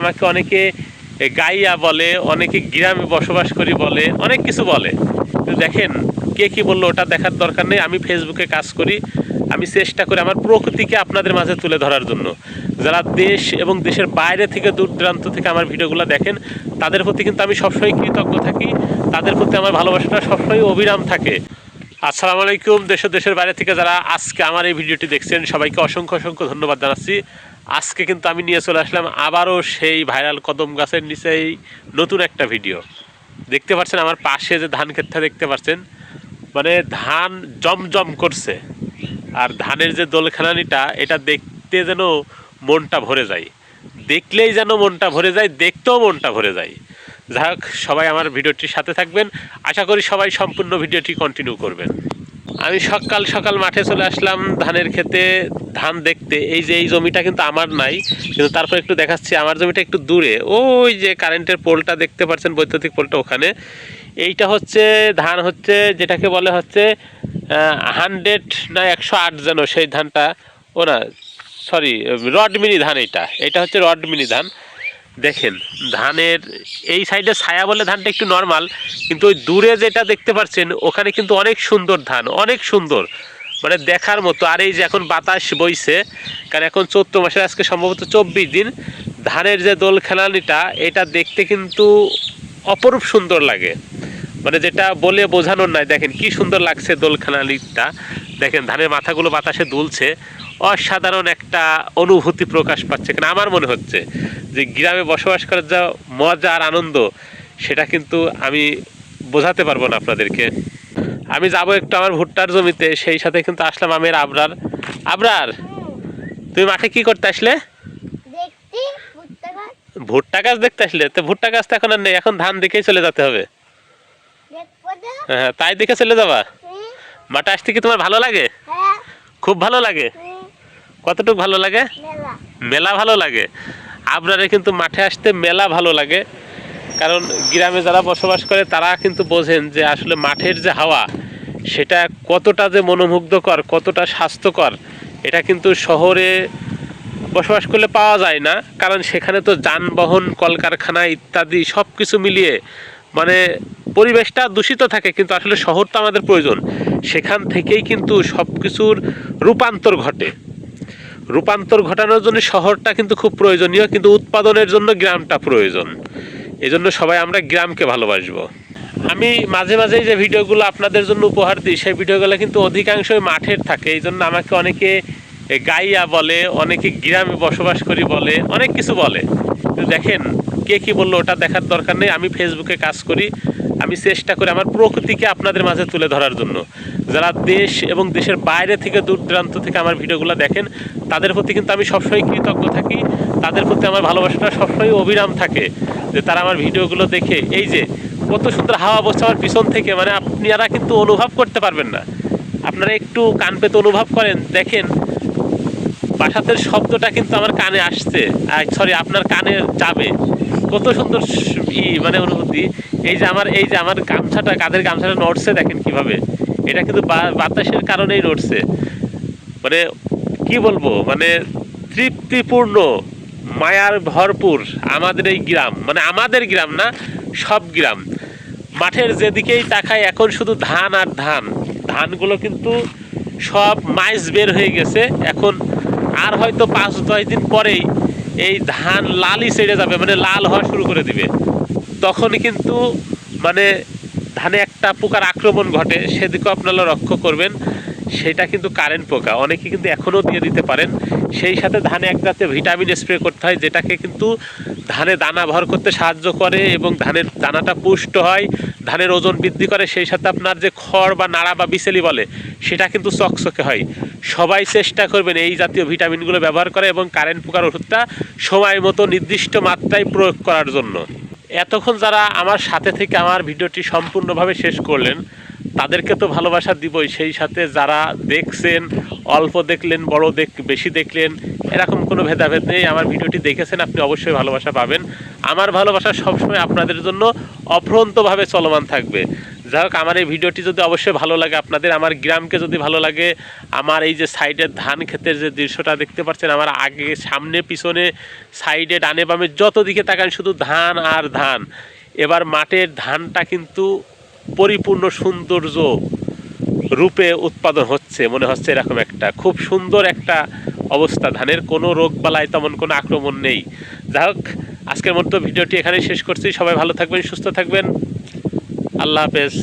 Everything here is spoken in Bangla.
আমাকে অনেকে গাইয়া বলে, অনেকে গ্রামে বসবাস করি বলে, অনেক কিছু বলে। দেখেন, কে কি বলল, ওটা দেখার দরকার নেই। আমি ফেসবুকে কাজ করি। আমি চেষ্টা করি আমার প্রকৃতিকে আপনাদের মাঝে তুলে ধরার জন্য। যারা দেশ এবং দেশের বাইরে থেকে দূর দূরান্ত থেকে আমার ভিডিওগুলো দেখেন, তাদের প্রতি কিন্তু আমি সবসময় কৃতজ্ঞ থাকি। তাদের প্রতি আমার ভালোবাসাটা সবসময় অবিরাম থাকে। আসসালামু আলাইকুম। দেশ দেশের বাইরে থেকে যারা আজকে আমার এই ভিডিওটি দেখছেন, সবাইকে অসংখ্য অসংখ্য ধন্যবাদ জানাচ্ছি। আজকে কিন্তু আমি নিয়ে চলে আসলাম আবারও সেই ভাইরাল কদম গাছের নিচেই নতুন একটা ভিডিও। দেখতে পাচ্ছেন আমার পাশে যে ধান ক্ষেতটা দেখতে পাচ্ছেন মানে ধান জমজম করছে। আর ধানের যে দোলখানানিটা, এটা দেখতে যেন মনটা ভরে যায়। দেখলেই যেন মনটা ভরে যায়, দেখতেও মনটা ভরে যায়। যাই হোক, সবাই আমার ভিডিওটির সাথে থাকবেন। আশা করি সবাই সম্পূর্ণ ভিডিওটি কন্টিনিউ করবেন। আমি সকাল সকাল মাঠে চলে আসলাম ধানের খেতে ধান দেখতে, এই যে এই জমিটা কিন্তু আমার নাই, কিন্তু তারপর একটু দেখাচ্ছি, আমার জমিটা একটু দূরে। ওই যে কারেন্টের পোলটা দেখতে পাচ্ছেন, বৈদ্যুতিক পোলটা ওখানে। এইটা হচ্ছে ধান হচ্ছে, যেটাকে বলে হচ্ছে হান্ড্রেড না একশো আট যেন সেই ধানটা, ও না, সরি রড মিনি ধান এটা এটা হচ্ছে রড মিনি ধান। দেখেন, ধানের, এই সাইডে ছায়া বলে ধানটা একটু নর্মাল কিন্তু ওই দূরে যেটা দেখতে পাচ্ছেন, ওখানে কিন্তু অনেক সুন্দর ধান, অনেক সুন্দর। মানে দেখার মতো। আর এই যে এখন বাতাস বইছে, কারণ এখন চৈত্র মাসের, আজকে সম্ভবত চব্বিশ দিন, ধানের যে দোল খেলানিটা, এটা দেখতে কিন্তু অপরূপ সুন্দর লাগে। মানে যেটা বলে বোঝানোর নাই। দেখেন কি সুন্দর লাগছে দোল খেলানিটা। দেখেন ধানের মাথাগুলো বাতাসে দুলছে। অসাধারণ একটা অনুভূতি প্রকাশ পাচ্ছে। কেন আমার মনে হচ্ছে যে গ্রামে বসবাস করার যা মজা আর আনন্দ, সেটা কিন্তু আমি বোঝাতে পারব না আপনাদেরকে। আমি যাব একটু আমার ভুট্টার জমিতে সেই সাথে কিন্তু আসলাম আমের আবরার। আবরার তুমি মাঠে কি করতে আসলে? ভুট্টা গাছ। দেখতে আসলে? তো ভুট্টা গাছ তো এখন আর নেই এখন ধান দেখেই চলে যেতে হবে। হ্যাঁ তাই দেখে চলে যাবা? মাঠে আসতে কি তোমার ভালো লাগে? হ্যাঁ। খুব ভালো লাগে? কতটুকু ভালো লাগে? মেলা। মেলা ভালো লাগে। আপনারে কিন্তু মাঠে আসতে মেলা ভালো লাগে। কারণ গ্রামে যারা বসবাস করে, তারা কিন্তু বোঝেন যে আসলে মাঠের যে হাওয়া, সেটা কতটা যে মনোমুগ্ধকর, কতটা স্বাস্থ্যকর, এটা কিন্তু শহরে বসবাস করলে পাওয়া যায় না। কারণ সেখানে তো যানবাহন, কলকারখানা ইত্যাদি সব কিছু মিলিয়ে মানে পরিবেশটা দূষিত থাকে, কিন্তু আসলে শহর তো আমাদের প্রয়োজন। সেখান থেকেই কিন্তু সব কিছুর রূপান্তর ঘটে। রূপান্তর ঘটানোর জন্য শহরটা কিন্তু খুব প্রয়োজনীয়, কিন্তু উৎপাদনের জন্য গ্রামটা প্রয়োজন। এই জন্য সবাই আমরা গ্রামকে ভালোবাসব। আমি মাঝে মাঝে যে ভিডিওগুলো আপনাদের জন্য উপহার দিই, সেই ভিডিওগুলো কিন্তু অধিকাংশই মাঠের থাকে। এই জন্য আমাকে অনেকে গাইয়া বলে, অনেকে গ্রামে বসবাস করি বলে, অনেক কিছু বলে। দেখেন, কে কি বলল ওটা দেখার দরকার নেই। আমি ফেসবুকে কাজ করি। আমি চেষ্টা করি আমার প্রকৃতিকে আপনাদের মাঝে তুলে ধরার জন্য। যারা দেশ এবং দেশের বাইরে থেকে দূর দূরান্ত থেকে আমার ভিডিওগুলো দেখেন, তাদের প্রতি কিন্তু আমি সবসময় কৃতজ্ঞ থাকি। তাদের প্রতি আমার ভালোবাসাটা সবসময় অবিরাম থাকে। যে তারা আমার ভিডিওগুলো দেখে, এই যে কত সুন্দর হাওয়া বসছে আমার পিছন থেকে মানে আপনারা কিন্তু অনুভব করতে পারবেন না। আপনারা একটু কান পেতে অনুভব করেন, দেখেন, বাসাতের শব্দটা কিন্তু আমার কানে আসছে সরি আপনার কানে যাবে। কত সুন্দর ই মানে অনুভূতি। এই যে আমার, এই যে আমার গামছাটা কাদের গামছাটা নড়ছে, দেখেন কীভাবে। এটা কিন্তু বাতাসের কারণেই নড়ছে। মানে কি বলব মানে তৃপ্তিপূর্ণ। মায়ার ভরপুর আমাদের এই গ্রাম মানে আমাদের গ্রাম না, সব গ্রাম। মাঠের যেদিকেই তাকায় এখন শুধু ধান আর ধান। ধানগুলো কিন্তু সব মাইজ বের হয়ে গেছে। এখন আর হয়তো পাঁচ দশ দিন পরেই এই ধান লালই ছেড়ে যাবে মানে লাল হওয়া শুরু করে দিবে। তখন কিন্তু মানে ধানে একটা পোকার আক্রমণ ঘটে, সেদিকেও আপনারা লক্ষ্য করবেন। সেটা কিন্তু কারেন্ট পোকা। অনেকে কিন্তু এখনও দিয়ে দিতে পারেন। সেই সাথে ধানে এক জাতীয় ভিটামিন স্প্রে করতে হয়, যেটাকে কিন্তু ধানে দানা ভর করতে সাহায্য করে এবং ধানের দানাটা পুষ্ট হয়, ধানের ওজন বৃদ্ধি করে। সেই সাথে আপনার যে খড় বা নাড়া বা বিচেলি বলে, সেটা কিন্তু চকচকে হয়। সবাই চেষ্টা করবেন এই জাতীয় ভিটামিনগুলো ব্যবহার করে এবং কারেন্ট পোকার ওষুধটা সময় মতো নির্দিষ্ট মাত্রায় প্রয়োগ করার জন্য। এতক্ষণ যারা আমার সাথে থেকে আমার ভিডিওটি সম্পূর্ণভাবে শেষ করলেন তাদেরকে তো ভালোবাসা দিবই, সেই সাথে যারা দেখছেন, অল্প দেখলেন, বড় দেখ, বেশি দেখলেন, এরকম কোনো ভেদাভেদ নেই। আমার ভিডিওটি দেখেছেন, আপনি অবশ্যই ভালোবাসা পাবেন। আমার ভালোবাসা সবসময় আপনাদের জন্য অফ্রন্তভাবে চলমান থাকবে। যাই হোক, আমার এই ভিডিওটি যদি অবশ্যই ভালো লাগে আপনাদের, আমার গ্রামকে যদি ভালো লাগে, আমার এই যে সাইডের ধান ক্ষেতের যে দৃশ্যটা দেখতে পাচ্ছেন, আমার আগে, সামনে, পিছনে, সাইডে, ডানে, বামে, যত দিকে তাকান, শুধু ধান আর ধান। এবার মাঠের ধানটা কিন্তু পরিপূর্ণ সৌন্দর্য রূপে উৎপাদন হচ্ছে, মনে হচ্ছে এরকম একটা। খুব সুন্দর একটা অবস্থা। ধানের কোনো রোগ বালায় তেমন কোনো আক্রমণ নেই। যাই হোক, আজকের মতো ভিডিওটি এখানেই শেষ করছি। সবাই ভালো থাকবেন, সুস্থ থাকবেন। আল্লাহ হাফেজ।